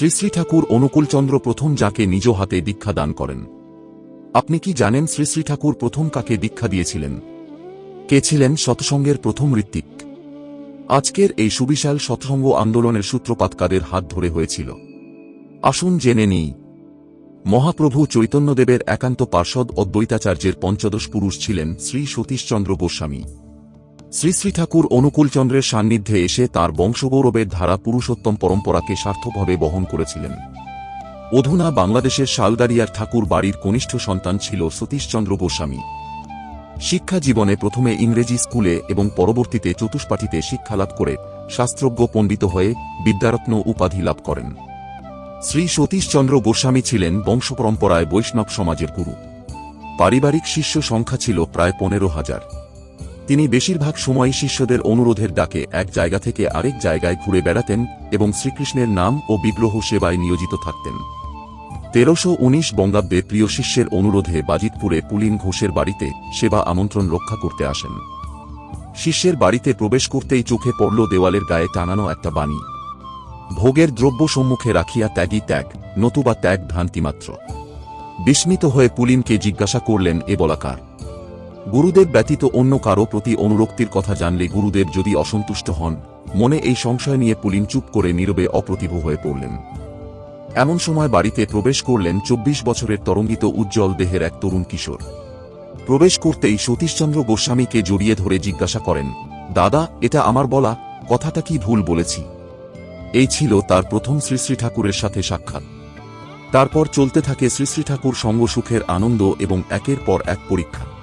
শ্রী শ্রী ঠাকুর অনুকূলচন্দ্র প্রথম যাকে নিজ হাতে দীক্ষা দান করেন। আপনি কি জানেন শ্রী শ্রী ঠাকুর প্রথম কাকে দীক্ষা দিয়েছিলেন? কে ছিলেন সৎসঙ্গের প্রথম ঋত্বিক? আজকের এই সুবিশাল সৎসঙ্গ আন্দোলনের সূত্রপাতকারের হাত ধরে হয়েছিল। আসুন জেনে নিই। মহাপ্রভু চৈতন্যদেবের একান্ত পার্ষদ অদ্বৈতাচার্যের পঞ্চদশ পুরুষ ছিলেন শ্রী সতীশচন্দ্র গোস্বামী। শ্রী শ্রী ঠাকুর অনুকূলচন্দ্রের সান্নিধ্যে এসে তার বংশগৌরবের ধারা পুরুষোত্তম পরম্পরাকে সার্থকভাবে বহন করেছিলেন। অধুনা বাংলাদেশের শালদারিয়ার ঠাকুর বাড়ির কনিষ্ঠ সন্তান ছিল সতীশচন্দ্র গোস্বামী। শিক্ষা জীবনে প্রথমে ইংরেজি স্কুলে এবং পরবর্তীতে চতুষ্পাঠীতে শিক্ষালাভ করে শাস্ত্রজ্ঞ পণ্ডিত হয়ে বিদ্যারত্ন উপাধি লাভ করেন। শ্রী সতীশচন্দ্র গোস্বামী ছিলেন বংশপরম্পরায় বৈষ্ণব সমাজের গুরু। পারিবারিক শিষ্য সংখ্যা ছিল প্রায় পনেরো হাজার। তিনি বেশিরভাগ সময় শিষ্যদের অনুরোধের ডাকে এক জায়গা থেকে আরেক জায়গায় ঘুরে বেড়াতেন এবং শ্রীকৃষ্ণের নাম ও বিগ্রহ সেবায় নিয়োজিত থাকতেন। তেরোশো উনিশ বঙ্গাব্দে প্রিয় শিষ্যের অনুরোধে বাজিতপুরে পুলিন ঘোষের বাড়িতে সেবা আমন্ত্রণ রক্ষা করতে আসেন। শিষ্যের বাড়িতে প্রবেশ করতেই চোখে পড়ল দেওয়ালের গায়ে টানানো একটা বাণী। ভোগের দ্রব্য সম্মুখে রাখিয়া ত্যাগই ত্যাগ, নতুবা ত্যাগ ভ্রান্তিমাত্র। বিস্মিত হয়ে পুলিনকে জিজ্ঞাসা করলেন, এ বলাকার? গুরুদেব ব্যতীত অন্য কারও প্রতি অনুরক্তির কথা জানলে গুরুদেব যদি অসন্তুষ্ট হন, মনে এই সংশয় নিয়ে পুলিন চুপ করে নীরবে অপ্রতিভ হয়ে পড়লেন। এমন সময় বাড়িতে প্রবেশ করলেন চব্বিশ বছরের তরঙ্গিত উজ্জ্বল দেহের এক তরুণ কিশোর। প্রবেশ করতেই সতীশচন্দ্র গোস্বামীকে জড়িয়ে ধরে জিজ্ঞাসা করেন, দাদা, এটা আমার বলা, কথাটা কি ভুল বলেছি? এই ছিল তার প্রথম শ্রী শ্রী ঠাকুরের সাথে সাক্ষাৎ। তারপর চলতে থাকে শ্রী শ্রী ঠাকুর সঙ্গ সুখের আনন্দ এবং একের পর এক পরীক্ষা।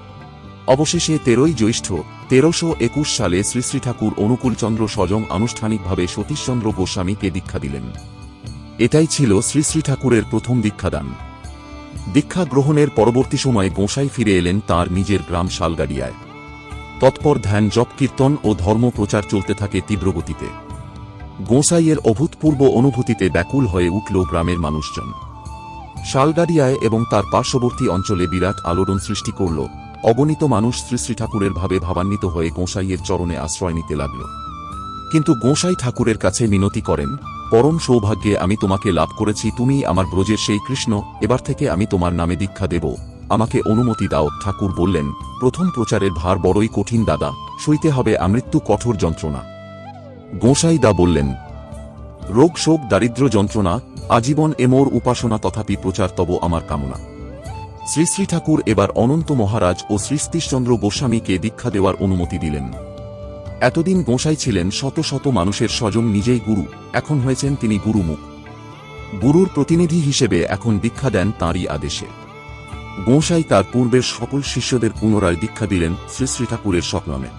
অবশেষে তেরোই জ্যৈষ্ঠ, তেরোশো একুশ সালে শ্রী শ্রী ঠাকুর অনুকূলচন্দ্র স্বজং আনুষ্ঠানিকভাবে সতীশচন্দ্র গোস্বামীকে দীক্ষা দিলেন। এটাই ছিল শ্রী শ্রী ঠাকুরের প্রথম দীক্ষাদান। দীক্ষা গ্রহণের পরবর্তী সময়ে গোঁসাই ফিরে এলেন তার নিজের গ্রাম শালগাড়িয়ায়। তৎপর ধ্যান, জপ, কীর্তন ও ধর্ম প্রচার চলতে থাকে তীব্রগতিতে গোঁসাইয়ের অভূতপূর্ব অনুভূতিতে ব্যাকুল হয়ে উঠল গ্রামের মানুষজন। শালগাড়িয়ায় এবং তার পার্শ্ববর্তী অঞ্চলে বিরাট আলোড়ন সৃষ্টি করল অগণিত মানুষ শ্রী শ্রী ঠাকুরের ভাবে ভাবান্বিত হয়ে গোঁসাইয়ের চরণে আশ্রয় নিতে লাগল। কিন্তু গোঁসাই ঠাকুরের কাছে মিনতি করেন, পরম সৌভাগ্যে আমি তোমাকে লাভ করেছি তুমি আমার ব্রজের সেই কৃষ্ণ, এবার থেকে আমি তোমার নামে দীক্ষা দেব। আমাকে অনুমতি দাও, ঠাকুর বললেন। প্রথম প্রচারের ভার বড়ই কঠিন, দাদা, সইতে হবে আমৃত্যু কঠোর যন্ত্রণা। গোঁসাই দা বললেন, রোগ শোক দারিদ্র যন্ত্রণা, আজীবন এমোর উপাসনা তথাপি প্রচার তব আমার কামনা। শ্রী শ্রী ঠাকুর এবার অনন্ত মহারাজ ও শ্রীস্তিশচন্দ্র গোস্বামীকে দীক্ষা দেওয়ার অনুমতি দিলেন। এতদিন গোঁসাই ছিলেন শত শত মানুষের স্বজন নিজেই গুরু, এখন হয়েছেন তিনি গুরুমুখ। গুরুর প্রতিনিধি হিসেবে এখন দীক্ষা দেন তাঁরই আদেশে। গোঁসাই তার পূর্বের সকল শিষ্যদের পুনরায় দীক্ষা দিলেন শ্রী শ্রী ঠাকুরের স্বপ্নমে।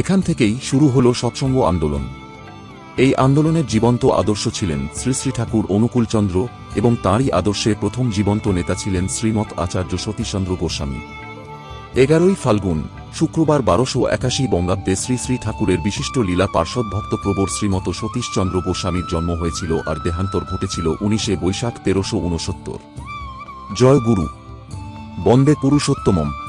এখান থেকেই শুরু হল সৎসঙ্গ আন্দোলন। এই আন্দোলনের জীবন্ত আদর্শ ছিলেন শ্রী শ্রী ঠাকুর অনুকূলচন্দ্র এবং তাঁরই আদর্শে প্রথম জীবন্ত নেতা ছিলেন শ্রীমৎ আচার্য সতীশচন্দ্র গোস্বামী। এগারোই ফাল্গুন, শুক্রবার বারোশো একাশি বঙ্গাব্দে শ্রী শ্রী ঠাকুরের বিশিষ্ট লীলা পার্শ্বদ ভক্ত প্রবর শ্রীমত সতীশচন্দ্র গোস্বামীর জন্ম হয়েছিল আর দেহান্তর ঘটেছিল উনিশে বৈশাখ তেরোশো ঊনসত্তর জয় গুরু। বন্দে পুরুষোত্তমম।